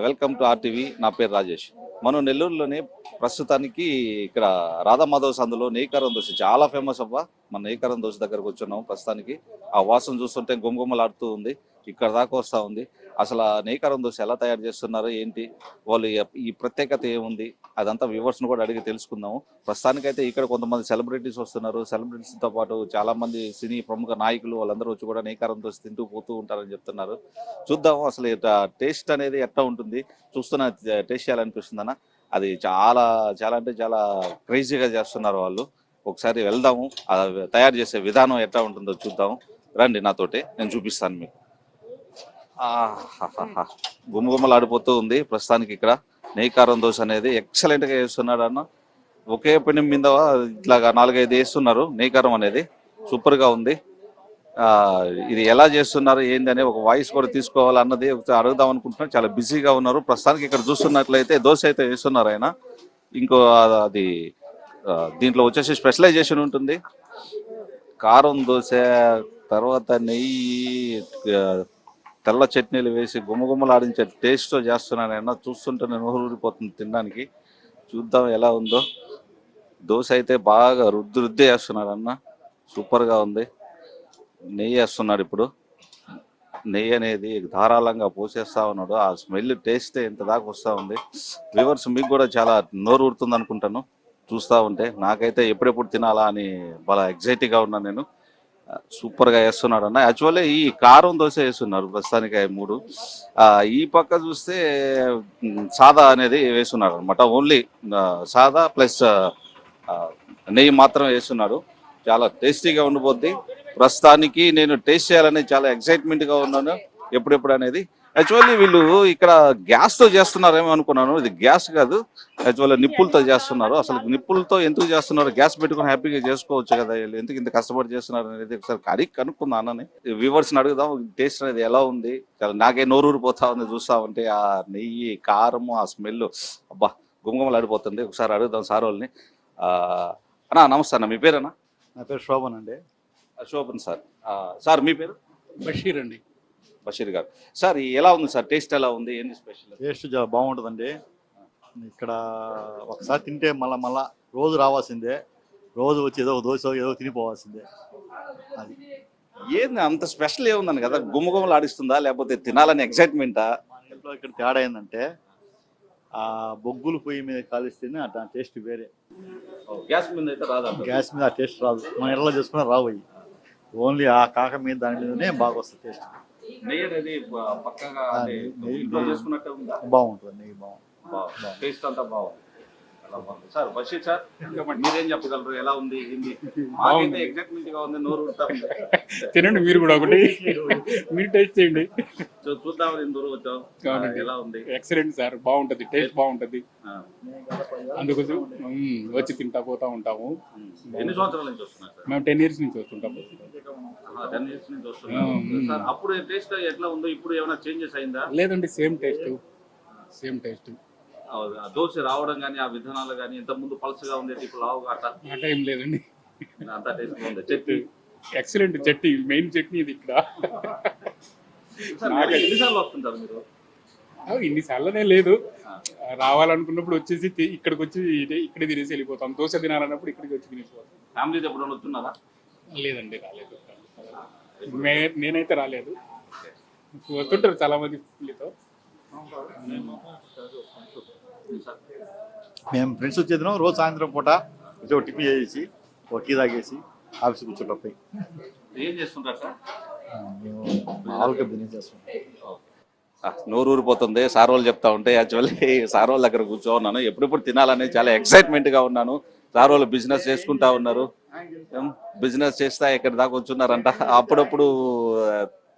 Welcome to RTV. నా పేరు రాజేష్. మనం నెల్లూరులోనే ప్రస్తుతానికి ఇక్కడ రాధామాధవ సందులో నేకారం దోశ చాలా ఫేమస్ అవ్వ మన నెయ్యకారం దోశ దగ్గరకు వచ్చున్నాం ప్రస్తుతానికి. ఆ వాసన చూస్తుంటే గుమగుమలాడుతూ ఉంది. ఇక్కడ దాకా వస్తూ ఉంది. అసలు ఆ దోశ ఎలా తయారు చేస్తున్నారు? ఏంటి? వాళ్ళు ఈ ప్రత్యేకత ఏముంది? అదంతా వ్యూవర్స్ని కూడా అడిగి తెలుసుకుందాము. ప్రస్తుతానికైతే ఇక్కడ కొంతమంది సెలబ్రిటీస్ వస్తున్నారు. సెలబ్రిటీస్తో పాటు చాలామంది సినీ ప్రముఖ నాయకులు వాళ్ళందరూ వచ్చి కూడా నేకారంతో తింటూ పోతూ ఉంటారని చెప్తున్నారు. చూద్దాము అసలు టేస్ట్ అనేది ఎట్లా ఉంటుంది? చూస్తున్న టేస్ట్ చేయాలనిపిస్తుంది అన్న. అది చాలా చాలా అంటే చాలా క్రేజీగా చేస్తున్నారు వాళ్ళు. ఒకసారి వెళ్దాము. తయారు చేసే విధానం ఎట్లా ఉంటుందో చూద్దాము. రండి నాతోటి నేను చూపిస్తాను మీకు. ఆహాహాహా. గుమగుమలాడిపోతూ ఉంది ప్రస్తుతానికి ఇక్కడ. నెయ్యకారం దోశ అనేది ఎక్సలెంట్గా చేస్తున్నాడు వేస్తున్నాడు అన్న. ఒకే పని మీద ఇట్లాగా నాలుగైదు వేస్తున్నారు నెయ్యకారం అనేది. సూపర్గా ఉంది. ఇది ఎలా చేస్తున్నారు ఏందని ఒక వాయిస్ కూడా తీసుకోవాలన్నది అడుగుదాం అనుకుంటున్నాను చాలా బిజీగా ఉన్నారు. ప్రస్తుతానికి ఇక్కడ చూస్తున్నట్లయితే దోశ అయితే వేస్తున్నారు ఆయన. ఇంకో అది దీంట్లో వచ్చేసి స్పెషలైజేషన్ ఉంటుంది. కారం దోశ తర్వాత నెయ్యి తెల్ల చట్నీలు వేసి గుమగుమలాడించే టేస్ట్తో చేస్తున్నాను అన్న చూస్తుంటే నేను ఊరిపోతుంది తినడానికి. చూద్దాం ఎలా ఉందో. దోశ అయితే బాగా రుద్ది రుద్ది వేస్తున్నాడు అన్న. సూపర్గా ఉంది. నెయ్యి వేస్తున్నాడు ఇప్పుడు. నెయ్యి అనేది ధారాళంగా పోసేస్తా ఉన్నాడు. ఆ స్మెల్ టేస్ట్ ఇంత దాకా వస్తూ ఉంది. వ్యూవర్స్ మీకు కూడా చాలా నోరు ఊరుతుంది అనుకుంటాను. చూస్తూ ఉంటే నాకైతే ఎప్పుడెప్పుడు తినాలా అని చాలా ఎగ్జైటీగా ఉన్నాను నేను. సూపర్గా వేస్తున్నాడు అన్న యాక్చువల్లీ ఈ కారం దోశ వేస్తున్నారు ప్రస్తుతానికి మూడు. ఆ, ఈ పక్క చూస్తే సాదా అనేది వేస్తున్నారు అనమాట ఓన్లీ సాదా ప్లస్ నెయ్యి మాత్రం వేస్తున్నాడు. చాలా టేస్టీగా ఉండిపోద్ది. ప్రస్తుతానికి నేను టేస్ట్ చేయాలని చాలా ఎక్సైట్మెంట్గా గా ఉన్నాను. ఎప్పుడెప్పుడు అనేది. యాక్చువల్లీ వీళ్ళు ఇక్కడ gas తో చేస్తున్నారేమో అనుకున్నాను. ఇది గ్యాస్ కాదు. యాక్చువల్లీ నిప్పులతో చేస్తున్నారు. అసలు నిప్పులతో ఎందుకు చేస్తున్నారు? గ్యాస్ పెట్టుకొని హ్యాపీగా చేసుకోవచ్చు కదా? వీళ్ళు ఎందుకు ఇంత కష్టపడి చేస్తున్నారు అనేది ఒకసారి అడిగి కనుక్కుందాం అన్నని. వ్యూవర్స్ని అడుగుదాం. టేస్ట్ అనేది ఎలా ఉంది? చాలా నాకే నోరూరిపోతా ఉంది చూస్తా ఉంటే ఆ నెయ్యి కారము ఆ స్మెల్ అబ్బా గుమగుమలాడిపోతుంది. ఒకసారి అడుగుదాం సార్ వాళ్ళని. ఆ, అన్నా నమస్తే అన్న. మీ పేరేనా నా పేరు శోభన్ అండి. శోభన్ సార్. ఆ, సార్ మీ పేరు? బషీర్ అండి. బషీర్ గారు. సార్ ఎలా ఉంది సార్? టేస్ట్ ఎలా ఉంది? ఏంది స్పెషల్? టేస్ట్ చాలా బాగుంటుందండి. ఇక్కడ ఒకసారి తింటే మళ్ళా మళ్ళా రోజు రావాల్సిందే. రోజు వచ్చి ఏదో ఒక దోశ ఏదో తినిపోవాల్సిందే అది. ఏంది అంత స్పెషల్ ఏముందని కదా? గుమగుమలు ఆడిస్తుందా? లేకపోతే తినాలని ఎక్సైట్మెంటా? ఇంట్లో ఇక్కడ తేడా ఏంటంటే ఆ బొగ్గులు పొయ్యి మీద కాలిస్తేనే ఆ దాని టేస్ట్ వేరే. గ్యాస్ మీద అయితే రాదా గ్యాస్ మీద ఆ టేస్ట్ రాదు. మన ఇళ్ళలో చేసుకున్న రావు ఓన్లీ ఆ కాక మీద దాని మీదనే బాగా వస్తుంది టేస్ట్. నెయ్యి పక్కగా ఇంట్లో చేసుకున్నట్టే ఉందా? బాగుంటుంది నెయ్యి బాగుంటుంది. టేస్ట్ అంతా బాగుంది. సార్ బషీర్ సార్ మీరేం చెప్పగలరు? ఎలా ఉంది? ఏంది? మాకైతే ఎగ్జైట్మెంట్గా ఉంది నోరు తినండి మీరు కూడా ఒకటి. మీరు టేస్ట్ చేయండి. చూద్దాం నేను దూరం వచ్చాం. ఎలా ఉంది? Excellent sir. బాగుంటది టేస్ట్ బాగుంటది. అందుకోసం వచ్చి తింటా పోతా ఉంటాము. ఎన్ని సంవత్సరాల నుంచి వస్తున్నారు మేము టెన్ ఇయర్స్ నుంచి వస్తుంటాం. టెన్ ఇయర్స్ నుంచి. సార్ అప్పుడు టేస్ట్ ఎట్లా ఉందో ఇప్పుడు ఏమైనా చేంజెస్ అయిందా? లేదండి same taste. Same taste. Dosa రావడం కానీ ఆ విధానాలు కానీ ఇంత ముందు పల్సగా ఉండేది ఇప్పుడు లావుగా అట్లా లేదండి. అంతా టేస్ట్ బాగుంది. చట్నీ. ఎక్సలెంట్ చట్నీ మెయిన్ చట్నీ ఇది ఇక్కడ. ఎన్నిసార్లు వస్తుంటారు మీరు? ఇన్నిసార్లనే లేదు. రావాలనుకున్నప్పుడు వచ్చేసి ఇక్కడికి వచ్చి ఇక్కడే తినేసి వెళ్ళిపోతాం. దోశ తినాలన్నప్పుడు ఇక్కడికి వచ్చి తినేసిపోతాం ఫ్యామిలీతో ఎప్పుడైనా వస్తున్నారా? లేదండి రాలేదు. నేనైతే రాలేదు. వస్తుంటారు చాలా మంది ఫ్యామిలీతో మేము ఫ్రెండ్స్ వచ్చేదినాం రోజు సాయంత్రం పూట ఒక టిఫిన్ చేసి ఒక టీ తాగేసి ఆఫీస్కి కూర్చుంటాం పోయి. ఏం చేస్తుంటారు సార్? మేము మామూలుగా బిజినెస్ చేస్తాం నోరు ఊరిపోతుంది సార్ వాళ్ళు చెప్తా ఉంటే యాక్చువల్లీ సార్ వాళ్ళ దగ్గర కూర్చోన్నాను ఎప్పుడెప్పుడు తినాలని చాలా ఎక్సైట్మెంట్గా ఉన్నాను. సార్ వాళ్ళు బిజినెస్ చేసుకుంటా ఉన్నారు. బిజినెస్ చేస్తా ఎక్కడి దాకా వచ్చున్నారంట. అప్పుడప్పుడు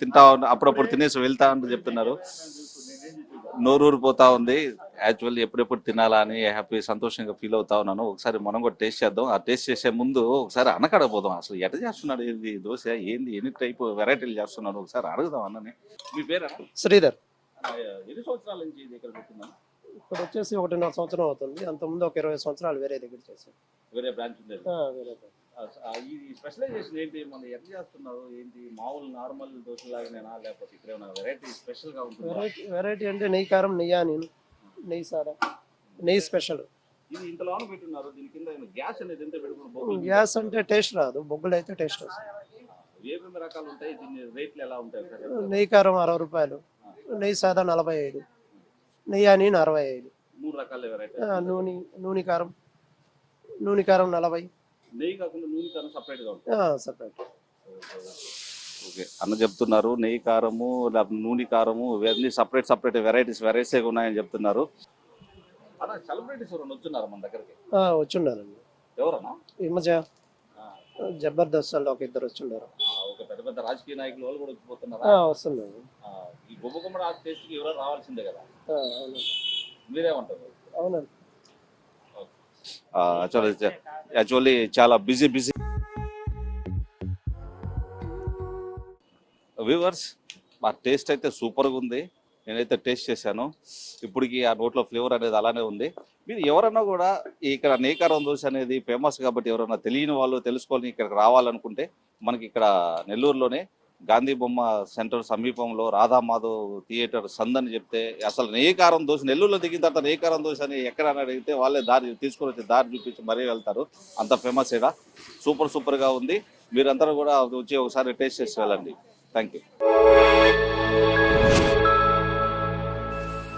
తింటా అప్పుడప్పుడు తినేసి వెళ్తా అని చెప్తున్నారు. నోరు ఊరిపోతా ఉంది. యాక్చువల్లీ ఎప్పుడెప్పుడు తినాలా అని హ్యాపీ సంతోషంగా ఫీల్ అవుతా ఉన్నాను. ఒకసారి మనం కూడా టేస్ట్ చేద్దాం. ఆ టేస్ట్ చేసే ముందు ఒకసారి అనకడ పోదాం. అసలు ఎట్లా చేస్తున్నాడు ఇది? దోశ ఏంది? ఎన్ని టైప్ వెరైటీలు చేస్తున్నాడు? ఒకసారి అడుగుదాం అన్నని. మీ పేరు శ్రీధర్. ఎన్ని సంవత్సరాల నుంచి ఇది ఇక్కడ పెట్టుకున్నాను ఇప్పుడు వచ్చేసి ఒకటిన్నర సంవత్సరం అవుతుంది. అంతకుముందు ఒక ఇరవై సంవత్సరాలు వేరే దగ్గర చేశాను. వేరే బ్రాంచ్ ఉండేది వేరే. ఈ స్పెషలైజేషన్ ఏంటి? మన ఎట్లా చేస్తున్నారు ఏంటి? మామూలు నార్మల్ లేకపోతే ఇక్కడ వెరైటీ స్పెషల్గా ఉంటుందా? వెరైటీ వెరైటీ అంటే నెయ్యి కారం నెయ్యి నేను నెయ్యి సారా? నెయ్యి స్పెషల్ గ్యాస్ అంటే టేస్ట్ రాదు బొగ్గులు అయితే టేస్ట్ వస్తుంది. నెయ్యి కారం అరవై రూపాయలు నెయ్యి సాదా నలభై ఐదు నెయ్యి నేను అరవై ఐదు. నూనె నూనె కారం నూనె కారం నలభై. నెయ్యి కాకుండా నూనె కారం సపరేట్గా ఉంటుంది. Separate okay. అన్న చెప్తున్నారు నెయ్యి కారము లేకపోతే నూనె కారము ఇవన్నీ సపరేట్ సపరేట్ వెరైటీస్ వెరైటీస్ ఉన్నాయని చెప్తున్నారు. అన్న సెలబ్రిటీస్ ఎవరైనా వచ్చున్నారు మన దగ్గరికి? వచ్చుండారండి ఎవరన్నా? ఈ మధ్య ఆ, జబర్దస్త్ వాళ్ళు ఒక ఇద్దరు వచ్చుండారు. ఒక పెద్ద పెద్ద రాజకీయ నాయకులు వాళ్ళు కూడా వచ్చిపోతున్నారా? వస్తున్నారు ఈ గుమ్మ గుమ్మడి ఆ టేస్ట్కి ఎవరో రావాల్సిందే కదా? మీరేమంటారు? అవునండి. యాక్చువల్లీ యాక్చువల్లీ చాలా బిజీ బిజీ వ్యూవర్స్ మా టేస్ట్ అయితే సూపర్గా ఉంది. నేనైతే టేస్ట్ చేశాను. ఇప్పటికి ఆ నోట్లో ఫ్లేవర్ అనేది అలానే ఉంది. మీరు ఎవరన్నా కూడా ఇక్కడ నేకారం దోశ అనేది ఫేమస్ కాబట్టి ఎవరైనా తెలియని వాళ్ళు తెలుసుకోవాలని ఇక్కడికి రావాలనుకుంటే మనకి ఇక్కడ నెల్లూరులోనే గాంధీ బొమ్మ సెంటర్ సమీపంలో రాధామాధవ్ థియేటర్ సంద్ అని చెప్తే అసలు నేకారం దోశ నెల్లూరులో దిగిన తర్వాత నేకారం దోశ అని ఎక్కడని అడిగితే వాళ్ళే దారి తీసుకొని వచ్చి దారి చూపించి మరీ వెళ్తారు. అంత ఫేమస్ ఇక్కడ సూపర్ సూపర్గా ఉంది. మీరందరూ కూడా వచ్చి ఒకసారి టేస్ట్ చేసి వెళ్ళండి. Thank you.